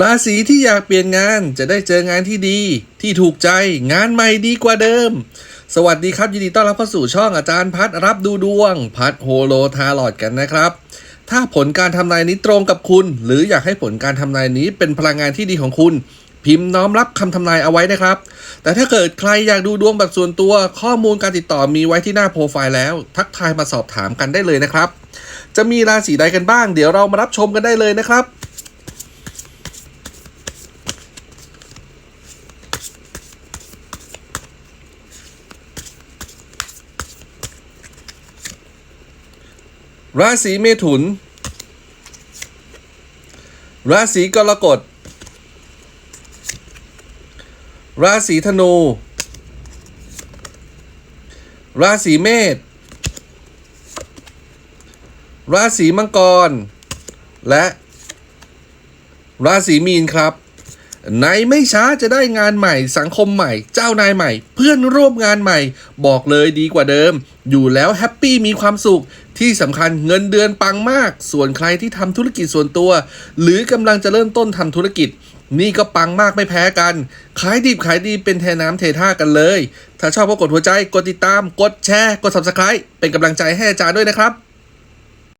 ราศีที่อยากเปลี่ยนงานจะได้เจองานที่ดี ที่ถูกใจงานใหม่ดีกว่าเดิม สวัสดีครับ ยินดีต้อนรับเข้าสู่ช่องอาจารย์พัดรับดูดวง พัดโฮโลทาลอดกันนะครับ ถ้าผลการทำนายนี้ตรงกับคุณ หรืออยากให้ผลการทำนายนี้เป็นพลังงานที่ดีของคุณ พิมพ์น้อมรับคำทำนายเอาไว้นะครับ แต่ถ้าเกิดใครอยากดูดวงแบบส่วนตัว ข้อมูลการติดต่อมีไว้ที่หน้าโปรไฟล์แล้ว ทักทายมาสอบถามกันได้เลยนะครับ จะมีราศีใดกันบ้าง เดี๋ยวเรามารับชมกันได้เลยนะครับ ราศีเมถุน ราศีกรกฎ ราศีธนู ราศีเมษ ราศีมังกร และ ราศีมีนครับ ในไม่ช้าจะได้งานใหม่ สังคมใหม่ เจ้านายใหม่ เพื่อนร่วมงานใหม่ บอกเลยดีกว่าเดิม อยู่แล้วแฮปปี้มีความสุขที่สำคัญเงินเดือนปังมาก ส่วนใครที่ทำธุรกิจส่วนตัว หรือกำลังจะเริ่มต้นทำธุรกิจ นี่ก็ปังมากไม่แพ้กัน ขายดีขายดีเป็นเทน้ำเทท่ากันเลย ถ้าชอบก็กดหัวใจ กดติดตาม กดแชร์ กด subscribe เป็นกำลังใจให้อาจารย์ด้วยนะครับ